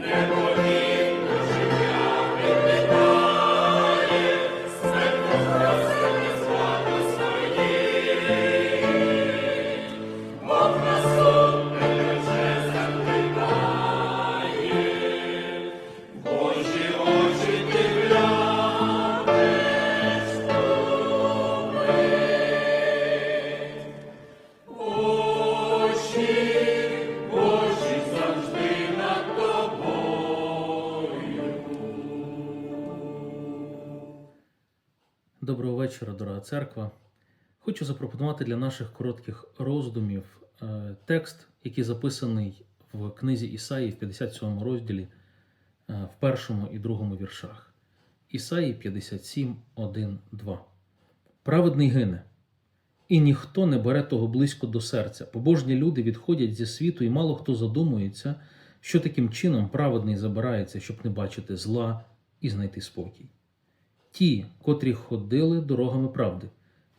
Never Доброго вечора, дорога церква. Хочу запропонувати для наших коротких роздумів е, текст, який записаний в книзі Ісаї в 57 розділі, е, в першому і другому віршах. Ісаї 57, 1, 2. Праведний гине, і ніхто не бере того близько до серця. Побожні люди відходять зі світу, і мало хто задумується, що таким чином праведний забирається, щоб не бачити зла і знайти спокій. Ті, котрі ходили дорогами правди,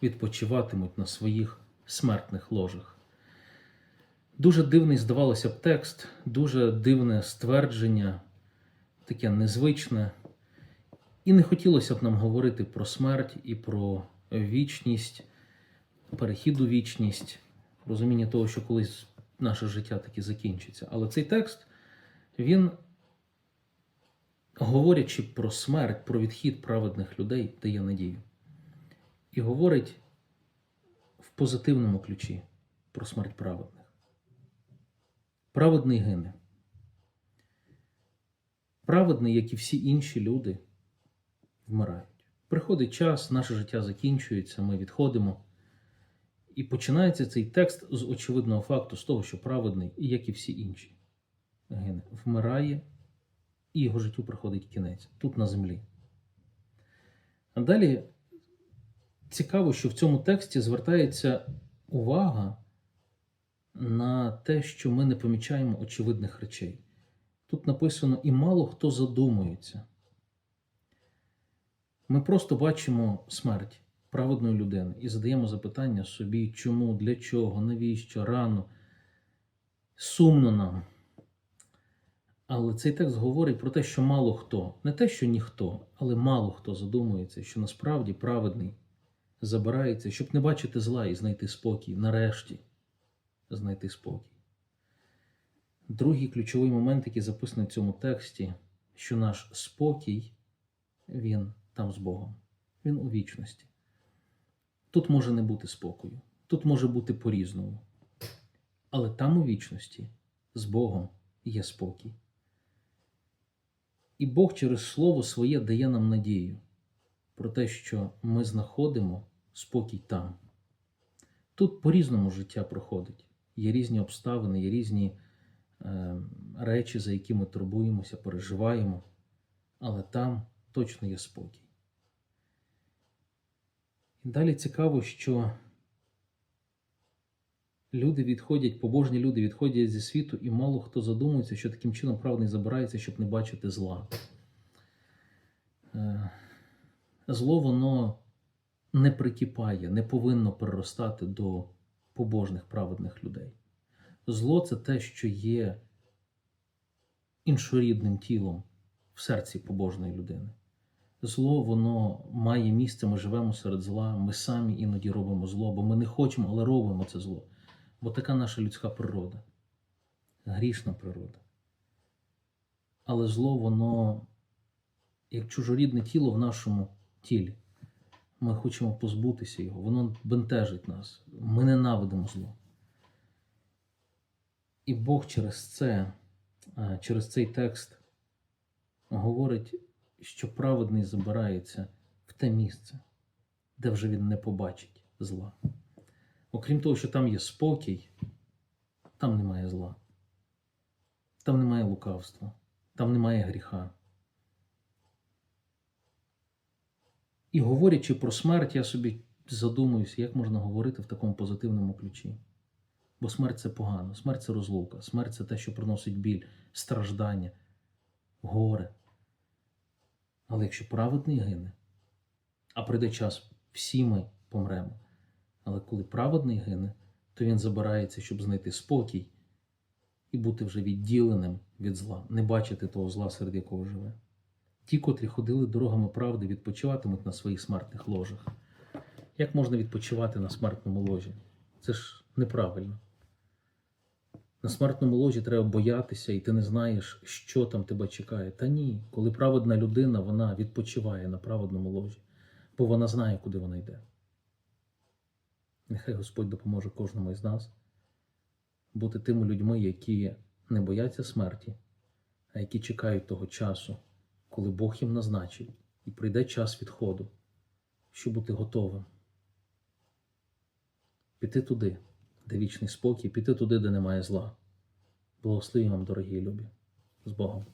відпочиватимуть на своїх смертних ложах. Дуже дивний, здавалося б, текст, дуже дивне ствердження, таке незвичне. І не хотілося б нам говорити про смерть і про вічність, перехід у вічність, розуміння того, що колись наше життя таки закінчиться. Але цей текст, він говорячи про смерть, про відхід праведних людей, дає надію. І говорить в позитивному ключі про смерть праведних. Праведний гине. Праведний, як і всі інші люди, вмирають. Приходить час, наше життя закінчується, ми відходимо. І починається цей текст з очевидного факту, з того, що праведний, як і всі інші, гине, вмирає і його життю приходить кінець тут на землі. А далі цікаво, що в цьому тексті звертається увага на те, що ми не помічаємо очевидних речей. Тут написано, і мало хто задумується. Ми просто бачимо смерть праведної людини і задаємо запитання собі, чому, для чого, навіщо, рано. Сумно нам. Але цей текст говорить про те, що мало хто, не те, що ніхто, але мало хто задумується, що насправді праведний забирається, щоб не бачити зла і знайти спокій, нарешті знайти спокій. Другий ключовий момент, який записаний в цьому тексті, що наш спокій, він там з Богом, він у вічності. Тут може не бути спокою, тут може бути по-різному. Але там у вічності з Богом є спокій. І Бог через Слово своє дає нам надію про те, що ми знаходимо спокій там. Тут по-різному життя проходить. Є різні обставини, є різні е, речі, за які ми турбуємося, переживаємо, але там точно є спокій. І далі цікаво, що люди відходять, побожні люди відходять зі світу, і мало хто задумується, що таким чином праведний забирається, щоб не бачити зла. Е, Зло, воно не прикипає, не повинно переростати до побожних праведних людей. Зло це те, що є іншорідним тілом в серці побожної людини. Зло, воно має місце, ми живемо серед зла, ми самі іноді робимо зло, бо ми не хочемо, але робимо це зло. Бо така наша людська природа, грішна природа. Але зло, воно як чужорідне тіло в нашому тілі. Ми хочемо позбутися його, воно бентежить нас. Ми ненавидимо зло. І Бог через це, е, через цей текст говорить, що праведний забирається в те місце, де вже він не побачить зла. Окрім того, що там є спокій, там немає зла, там немає лукавства, там немає гріха. І говорячи про смерть, я собі задумуюся, як можна говорити в такому позитивному ключі. Бо смерть це погано, смерть це розлука, смерть це те, що приносить біль, страждання, горе. Але якщо праведний гине, а прийде час, всі ми помремо. Але коли праведний гине, то він забирається, щоб знайти спокій і бути вже відділеним від зла, не бачити того зла, серед якого живе. Ті, котрі ходили дорогами правди, відпочиватимуть на своїх смертних ложах. Як можна відпочивати на смертному ложі? Це ж неправильно. На смертному ложі треба боятися, і ти не знаєш, що там тебе чекає. Та ні, коли праведна людина, вона відпочиває на праведному ложі, бо вона знає, куди вона йде. Нехай Господь допоможе кожному із нас бути тими людьми, які не бояться смерті, а які чекають того часу, коли Бог їм назначить, і прийде час відходу, щоб бути готовим. Піти туди, де вічний спокій, піти туди, де немає зла. Благослові вам, дорогі і любі, з Богом.